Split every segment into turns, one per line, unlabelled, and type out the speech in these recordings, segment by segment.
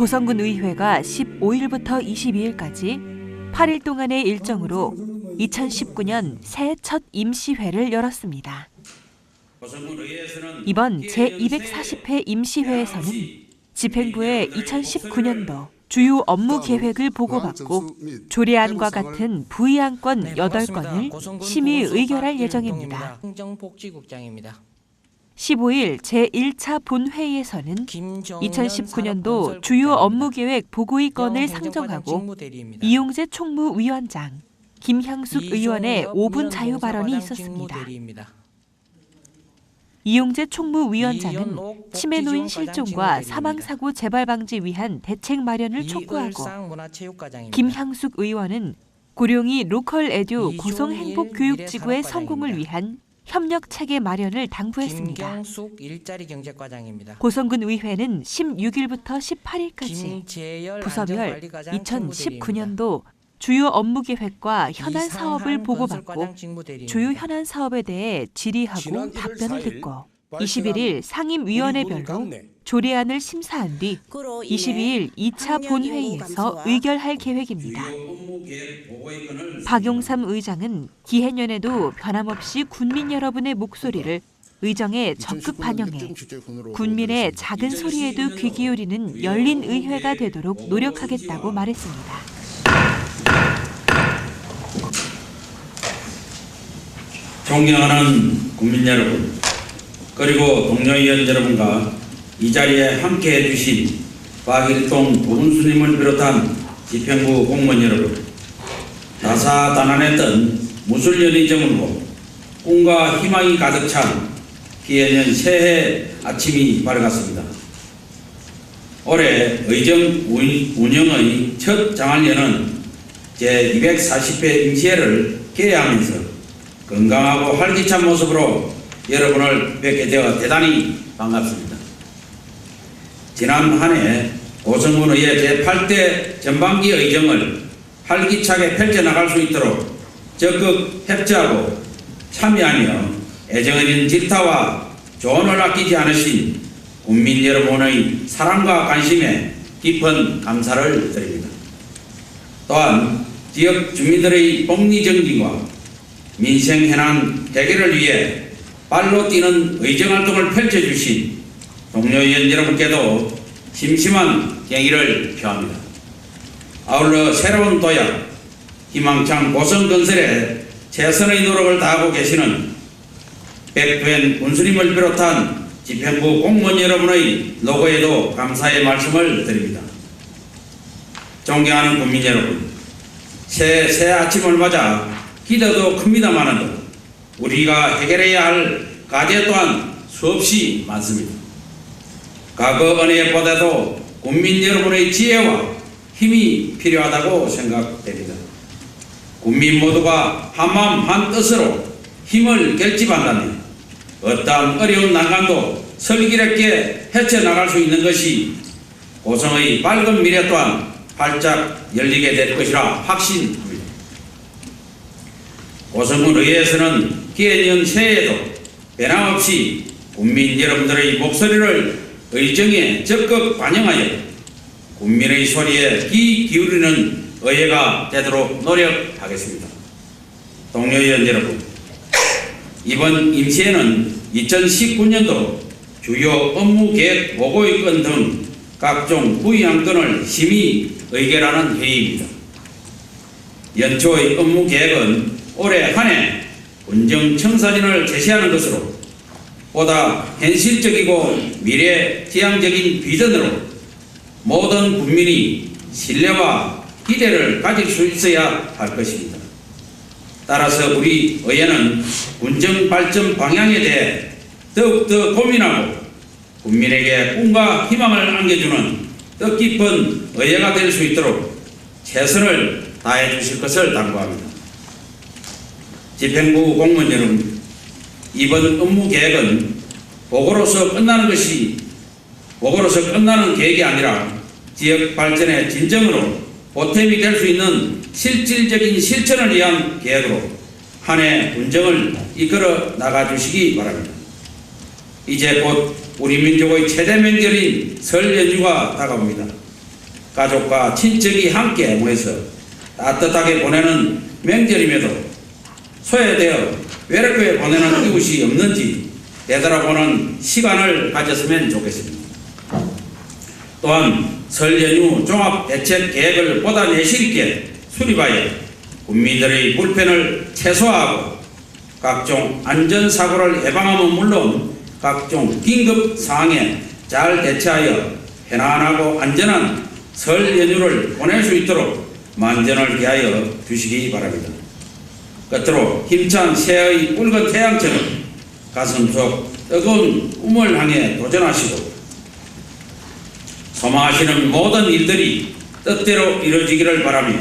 고성군 의회가 15일부터 22일까지 8일 동안의 일정으로 2019년 새해 첫 임시회를 열었습니다. 이번 제240회 임시회에서는 집행부의 2019년도 주요 업무 계획을 보고받고 조례안과 같은 부의안건
네,
8건을 심의 의결할 예정입니다. 15일 제1차 본회의에서는
김정년
2019년도
산업건설
주요
국장입니다.
업무 계획 보고의 건을
행정과장
상정하고. 이용재 총무위원장, 김향숙 의원의
이종엽
5분 자유 발언이 있었습니다. 이용재 총무위원장은 치매 노인 실종과
직무대리입니다.
사망 사고 재발 방지 위한 대책 마련을 촉구하고. 김향숙 의원은 고령이 로컬 에듀
이종일
고성 행복 교육지구의
미래산업과장입니다.
성공을 위한 협력 체계 마련을 당부했습니다.
김경숙 일자리 경제과장입니다.
고성군 의회는 16일부터 18일까지
김재열
부서별
안전관리과장 직무대리입니다.
2019년도 주요 업무 계획과 현안 사업을 보고받고. 주요 현안 사업에 대해 질의하고
지난 1월
답변을
4일
듣고
발생한
21일 상임위원회별로 조례안을 심사한 뒤 22일 2차 본회의에서 의결할 계획입니다. 박용삼 의장은 기해년에도 변함없이 군민 여러분의 목소리를 의정에 적극 반영해 군민의 작은 소리에도 귀 기울이는 열린 의회가 되도록 노력하겠다고 말했습니다.
존경하는 국민 여러분, 그리고 동료의원 여러분과 이 자리에 함께 해 주신 박일동 부군수님을 비롯한 집행부 공무원 여러분, 다사다난했던 저물고 꿈과 희망이 가득 찬 기해년 새해 아침이 밝았습니다. 올해 의정 운- 운영의 첫 장안년은 제240회 임시회를 개회하면서 건강하고 활기찬 모습으로 여러분을 뵙게 되어 대단히 반갑습니다. 지난 한해 고성군 의회 제8대 전반기 의정을 활기차게 펼쳐나갈 수 있도록 적극 협조하고 참여하며 애정어린 질타와 조언을 아끼지 않으신 국민 여러분의 사랑과 관심에 깊은 감사를 드립니다. 또한 지역 주민들의 복리 정진과 민생 현안 해결을 위해 발로 뛰는 의정 활동을 펼쳐주신 동료위원 여러분께도 심심한 경의를 표합니다. 아울러 새로운 도약, 희망찬 고성건설에 최선의 노력을 다하고 계시는 백두현 군수님을 비롯한 집행부 공무원 여러분의 노고에도 감사의 말씀을 드립니다. 존경하는 국민 여러분, 새, 새 아침을 맞아 기대도 큽니다만은 우리가 해결해야 할 과제 또한 수없이 많습니다. 과거 은혜보다도 국민 여러분의 지혜와 힘이 필요하다고 생각됩니다. 국민 모두가 한마음 한뜻으로 힘을 결집한다면 어떠한 어려운 난관도 슬기롭게 헤쳐나갈 수 있는 것이 고성의 밝은 미래 또한 활짝 열리게 될 것이라 확신합니다. 고성군 의회에서는 기해년 새해에도 변함없이 국민 여러분들의 목소리를 의정에 적극 반영하여 국민의 소리에 귀 기울이는 의회가 되도록 노력하겠습니다. 동료위원 여러분, 이번 임시회는 2019년도 주요 업무 계획 보고의 건등 각종 부의안건을 심의 의결하는 회의입니다. 연초의 업무 계획은 올해 한 해 운정 청사진을 제시하는 것으로 보다 현실적이고 미래 지향적인 비전으로 모든 국민이 신뢰와 기대를 가질 수 있어야 할 것입니다. 따라서 우리 의회는 군정 발전 방향에 대해 더욱더 고민하고 국민에게 꿈과 희망을 안겨주는 뜻깊은 의회가 될 수 있도록 최선을 다해 주실 것을 당부합니다. 집행부 공무원 여러분, 이번 업무 계획은 보고로서 끝나는 것이 보고로서 끝나는 계획이 아니라 지역 발전의 진정으로 보탬이 될 수 있는 실질적인 실천을 위한 계획으로 한해 운정을 이끌어 나가 주시기 바랍니다. 이제 곧 우리 민족의 최대 명절인 설 연휴가 다가옵니다. 가족과 친척이 함께 모여서 따뜻하게 보내는 명절임에도 소외되어 외롭게 보내는 이웃이 없는지 되돌아보는 시간을 가졌으면 좋겠습니다. 또한 설 연휴 종합 대책 계획을 보다 내실 있게 수립하여 국민들의 불편을 최소화하고 각종 안전사고를 예방함은 물론 각종 긴급 상황에 잘 대처하여 편안하고 안전한 설 연휴를 보낼 수 있도록 만전을 기하여 주시기 바랍니다. 끝으로 힘찬 새해의 붉은 태양처럼 가슴 속 뜨거운 꿈을 향해 도전하시고 소망하시는 모든 일들이 뜻대로 이루어지기를 바라며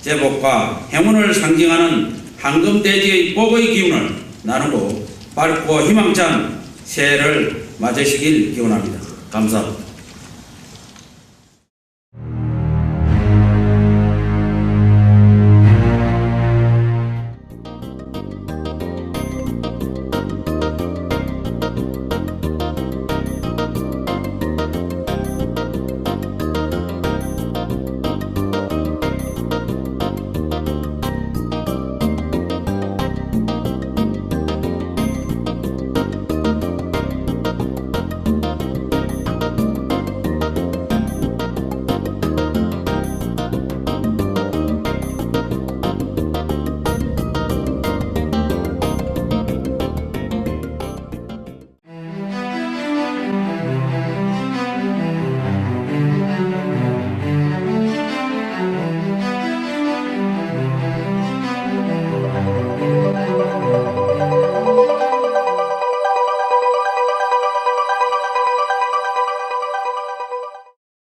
제복과 행운을 상징하는 황금돼지의 복의 기운을 나누고 밝고 희망찬 새해를 맞으시길 기원합니다. 감사합니다.